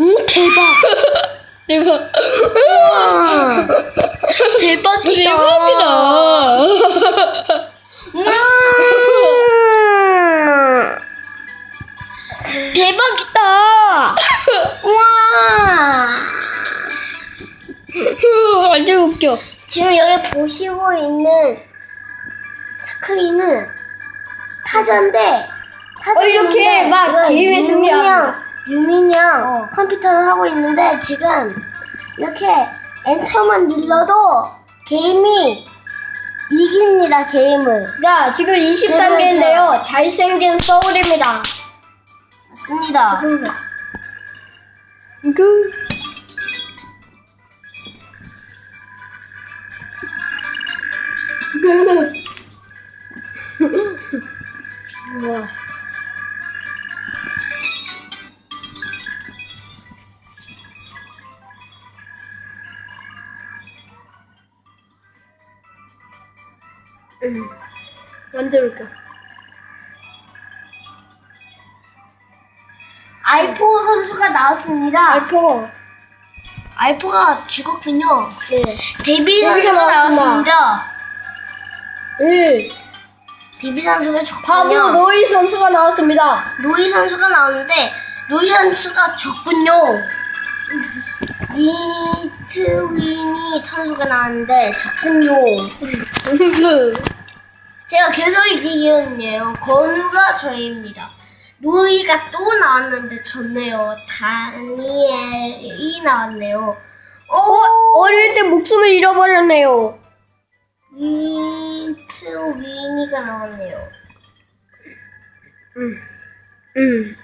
오 대박. 대박. 와, 대박이다. 대박이다. 와, 대박이다. 와. 완전 웃겨. 지금 여기 보시고 있는 스크린은 타자인데 타자 어, 이렇게 막 게임에 승리하는 유민이 형 어. 컴퓨터를 하고 있는데 지금 이렇게 엔터만 눌러도 게임이 이깁니다 게임을 자, 지금 20단계인데요. 잘생긴 서울입니다. 맞습니다 그. 우와. 웃겨. 알포 선수가 나왔습니다 알포. 알포가 죽었군요 네. 데뷔 데뷔가 선수가 나왔습니다. 나왔습니다 네. 데뷔 선수가 바보 죽군요 노이 선수가 나왔습니다. 로이 선수가 나오는데 로이 선수가 졌군요. 위트위니 선수가 나왔는데 졌군요. 제가 계속 이기겠네요. 건우가 저입니다. 로이가 또 나왔는데 졌네요. 다니엘이 나왔네요. 어, 오, 어릴 때 목숨을 잃어버렸네요. 위트위니가 나왔네요. 음. 음.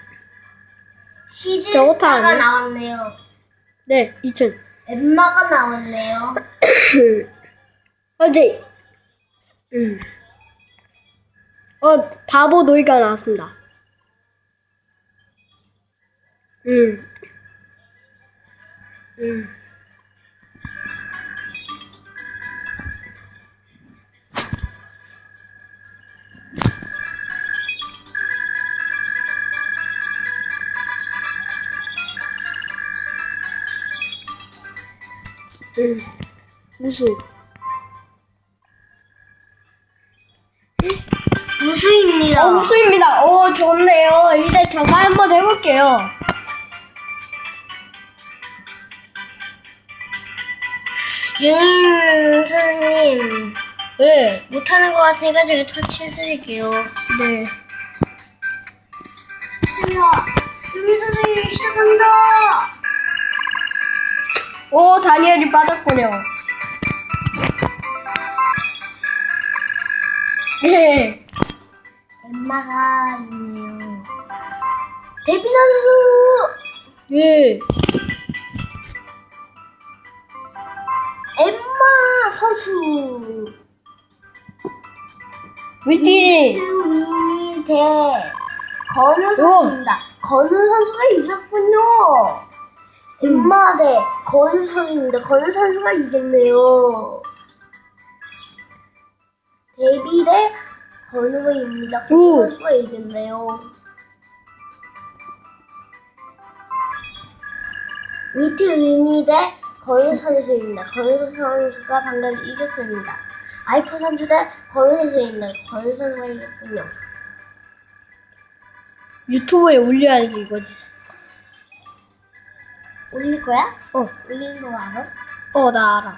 시즈스타가 못하네. 나왔네요. 네, 2000. 엠마가 나왔네요. 어제. 음. 어, 바보 노이가 나왔습니다. 음. 음. 음. 우수. 우수입니다. 어, 우수입니다. 오, 좋네요. 이제 저가 한번 해볼게요. 유인 선생님 네. 못하는 것 같으니까 제가 터치해드릴게요. 네. 좋습니다. 유인 선생님 시작합니다. 오, 다니엘이 빠졌군요. 네. 엠마가 있네요. 데뷔 선수 네. 엠마 선수 위티. 스위니 대 건우 선수입니다. 건우 선수가 이겼군요. 엠마 대 건우 선수입니다. 건우 선수가 이겼네요. 데뷔 대 건우 오. 이겼네요. 위트 위니 대 건우 선수입니다. 건우 선수가 방금 이겼습니다. 아이포 선수 대 건우 선수입니다. 건우 선수가 이겼군요. 유튜브에 올려야지, 이거지. 올릴 거야? 어, 올리는 거 알아? 어, 나 알아.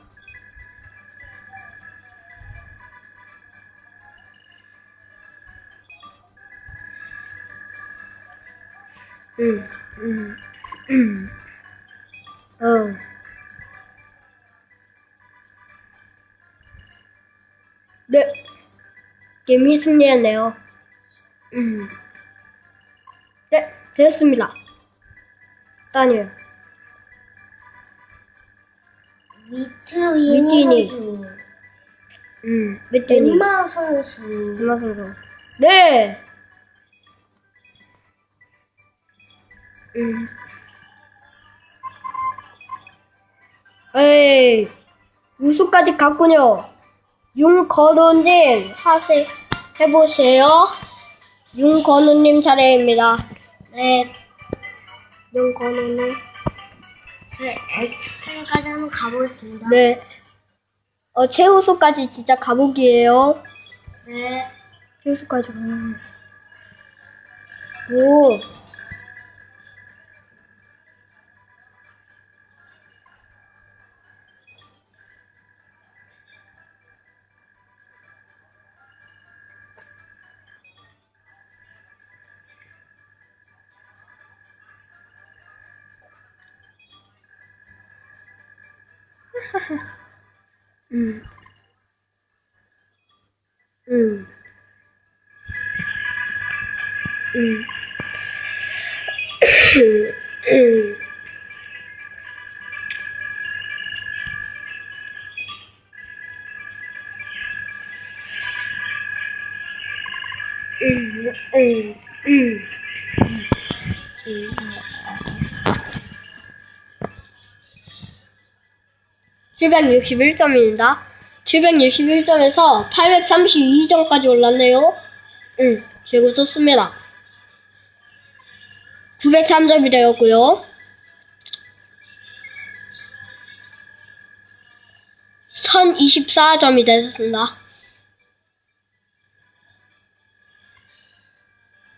음, 음, 음. 어. 네. 게임이 승리했네요. 음. 네, 됐습니다. 아니요. 미트위니 미트 위니. 선수. 음, 멧돼지. 엠마 선수. 엄마 선수. 네. 음. 에이, 우수까지 갔군요. 윤건우님, 하세, 해보세요. 윤건우님 차례입니다. 네. 윤건우님. 제 엑스트까지 한번 가보겠습니다. 네. 어, 최우수까지 진짜 가보기예요. 네. 최우수까지 가면. 오. 嗯，嗯，嗯，嗯，嗯，嗯，嗯，嗯，嗯。 761점입니다. 761점에서 832점까지 올랐네요. 응, 재고 좋습니다. 903점이 되었고요. 1024점이 되었습니다.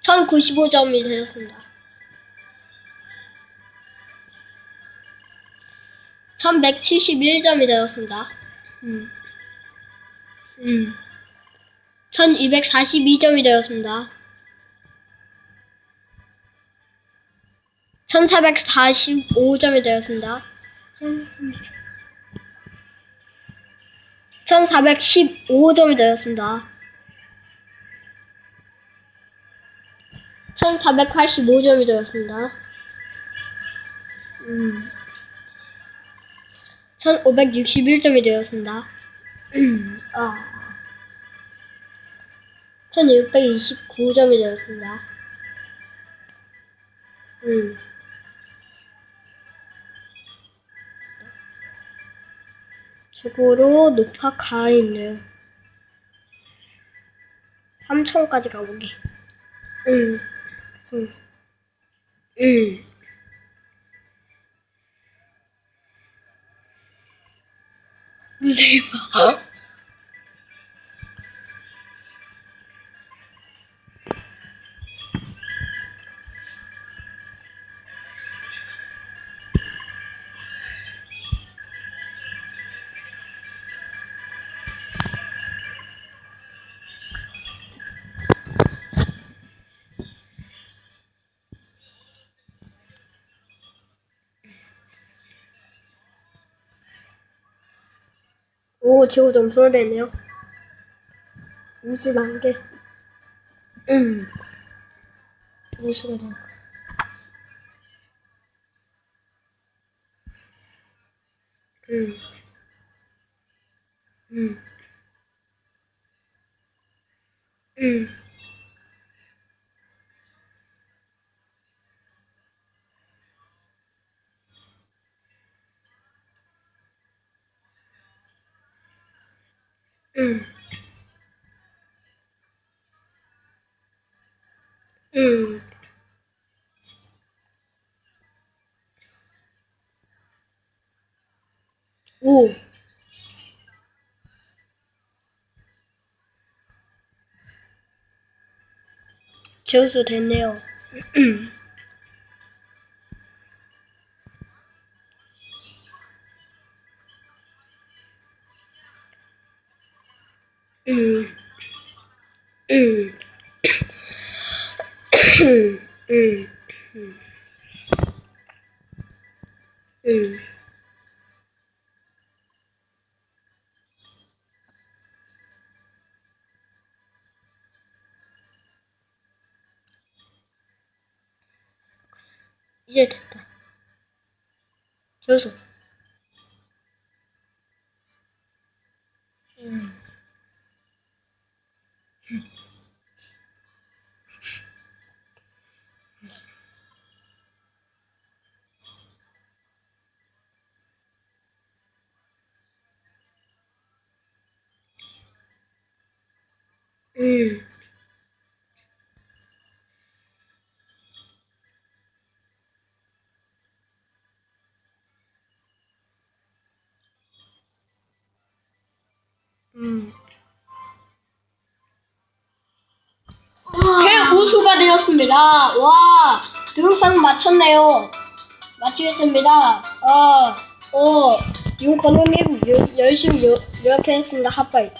1095점이 되었습니다. 1171점이 되었습니다. 음. 음. 1242점이 되었습니다. 1445점이 되었습니다. 1415점이 되었습니다. 1485점이 되었습니다. 음. 1561점이 되었습니다. 음, 아. 1629점이 되었습니다. 음. 최고로 높아 가 있네요. 3천까지 가보기. 음. 음. 음. 대박. 오, 최고 점수를 내네요. 우수 단계. 음. 우수가 된 거. 음. 음. 음. 음. 음. 오. 재우수 됐 음. 음. 음. 음. 음. 이제 됐다. 여기서 음. 음. 최우수가 되었습니다. 와, 동영상 마쳤네요. 마치겠습니다. 어, 어, 윤건우님 열심히 요- 요약했습니다. 핫바이.